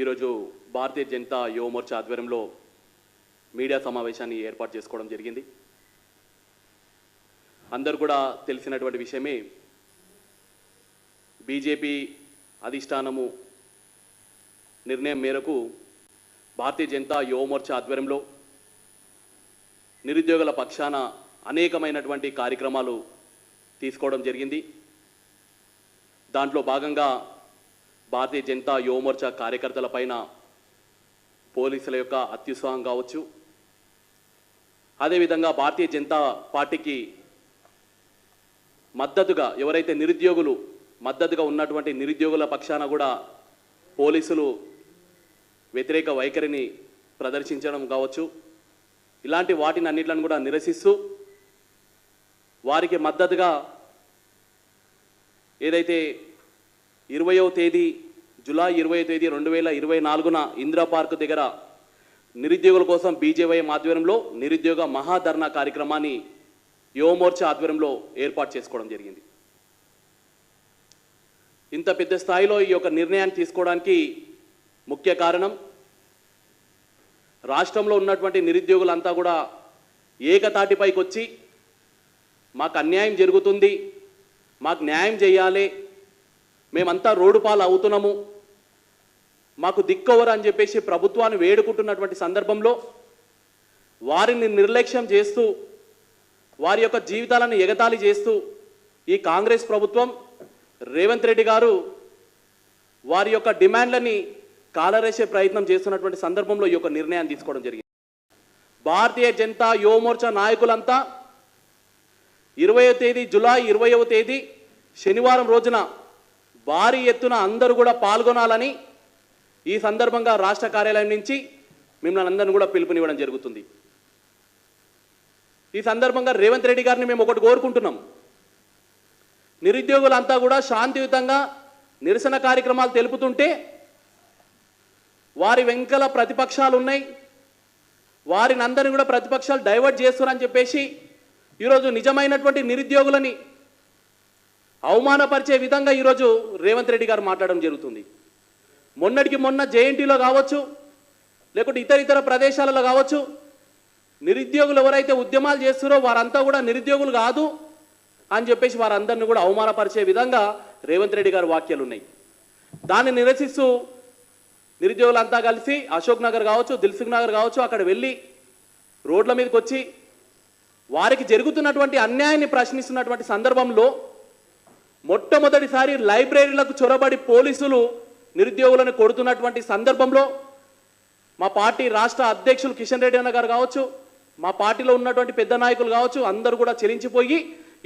ఈరోజు భారతీయ జనతా యువమోర్చ ఆధ్వర్యంలో మీడియా సమావేశాన్ని ఏర్పాటు చేసుకోవడం జరిగింది. అందరు కూడా తెలిసినటువంటి విషయమే బీజేపీ అధిష్టానము నిర్ణయం మేరకు భారతీయ జనతా యువమోర్చ ఆధ్వర్యంలో నిరుద్యోగుల పక్షాన అనేకమైనటువంటి కార్యక్రమాలు తీసుకోవడం జరిగింది. దాంట్లో భాగంగా భారతీయ జనతా యువమోర్చా కార్యకర్తల పైన పోలీసుల యొక్క అత్యుత్సాహం కావచ్చు. అదేవిధంగా భారతీయ జనతా పార్టీకి మద్దతుగా ఎవరైతే నిరుద్యోగులు మద్దతుగా ఉన్నటువంటి నిరుద్యోగుల పక్షాన కూడా పోలీసులు వ్యతిరేక వైఖరిని ప్రదర్శించడం కావచ్చు. ఇలాంటి వాటిని అన్నిట్లను కూడా నిరసిస్తూ వారికి మద్దతుగా ఏదైతే ఇరవయో తేదీ జులై ఇరవై తేదీ రెండు వేల ఇరవై నాలుగున ఇందిరా పార్క్ దగ్గర నిరుద్యోగుల కోసం బీజేవై ఆధ్వర్యంలో నిరుద్యోగ మహాధర్నా కార్యక్రమాన్ని యువమోర్చా ఆధ్వర్యంలో ఏర్పాటు చేసుకోవడం జరిగింది. ఇంత పెద్ద స్థాయిలో ఈ యొక్క నిర్ణయాన్ని తీసుకోవడానికి ముఖ్య కారణం రాష్ట్రంలో ఉన్నటువంటి నిరుద్యోగులంతా కూడా ఏకతాటిపైకి వచ్చి మాకు అన్యాయం జరుగుతుంది మాకు న్యాయం చేయాలి మేమంతా రోడ్డు పాలు అవుతున్నాము. మాకు దిక్కొవరు అని చెప్పేసి ప్రభుత్వాన్ని వేడుకుంటున్నటువంటి సందర్భంలో వారిని నిర్లక్ష్యం చేస్తూ వారి యొక్క జీవితాలను ఎగతాళి చేస్తూ ఈ కాంగ్రెస్ ప్రభుత్వం రేవంత్ రెడ్డి గారు వారి యొక్క డిమాండ్లని కాలరేసే ప్రయత్నం చేస్తున్నటువంటి సందర్భంలో ఈ యొక్క నిర్ణయాన్ని తీసుకోవడం జరిగింది. భారతీయ జనతా యువమోర్చా నాయకులంతా ఇరవయో తేదీ జులై ఇరవయవ తేదీ శనివారం రోజున భారీ ఎత్తున అందరూ కూడా పాల్గొనాలని ఈ సందర్భంగా రాష్ట్ర కార్యాలయం నుంచి మిమ్మల్ని అందరిని కూడా పిలుపునివ్వడం జరుగుతుంది. ఈ సందర్భంగా రేవంత్ రెడ్డి గారిని మేము ఒకటి కోరుకుంటున్నాం. నిరుద్యోగులంతా కూడా శాంతియుతంగా నిరసన కార్యక్రమాలు తెలుపుతుంటే వారి వెంకల ప్రతిపక్షాలు ఉన్నాయి. వారిని అందరిని కూడా ప్రతిపక్షాలు డైవర్ట్ చేస్తున్నారని చెప్పేసి ఈరోజు నిజమైనటువంటి నిరుద్యోగులని అవమానపరిచే విధంగా ఈరోజు రేవంత్ రెడ్డి గారు మాట్లాడడం జరుగుతుంది. మొన్నటికి మొన్న జేఎన్టీలో కావచ్చు లేకుంటే ఇతర ఇతర ప్రదేశాలలో కావచ్చు నిరుద్యోగులు ఎవరైతే ఉద్యమాలు చేస్తారో వారంతా కూడా నిరుద్యోగులు కాదు అని చెప్పేసి వారందరిని కూడా అవమానపరిచే విధంగా రేవంత్ రెడ్డి గారి వాక్యాలు ఉన్నాయి దాన్ని నిరసిస్తూ నిరుద్యోగులంతా కలిసి అశోక్ నగర్ కావచ్చు దిల్సుఖ్ నగర్ కావచ్చు అక్కడ వెళ్ళి రోడ్ల మీదకి వచ్చి వారికి జరుగుతున్నటువంటి అన్యాయాన్ని ప్రశ్నిస్తున్నటువంటి సందర్భంలో మొట్టమొదటిసారి లైబ్రరీలకు చొరబడి పోలీసులు నిరుద్యోగులను కొడుతున్నటువంటి సందర్భంలో మా పార్టీ రాష్ట్ర అధ్యక్షులు కిషన్ రెడ్డి అన్న గారు కావచ్చు మా పార్టీలో ఉన్నటువంటి పెద్ద నాయకులు కావచ్చు అందరూ కూడా చెలించిపోయి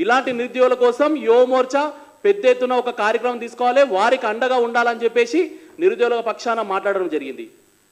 ఇలాంటి నిరుద్యోగుల కోసం యువ మోర్చా పెద్ద ఎత్తున ఒక కార్యక్రమం తీసుకోవాలి వారికి అండగా ఉండాలని చెప్పేసి నిరుద్యోగుల పక్షాన మాట్లాడడం జరిగింది.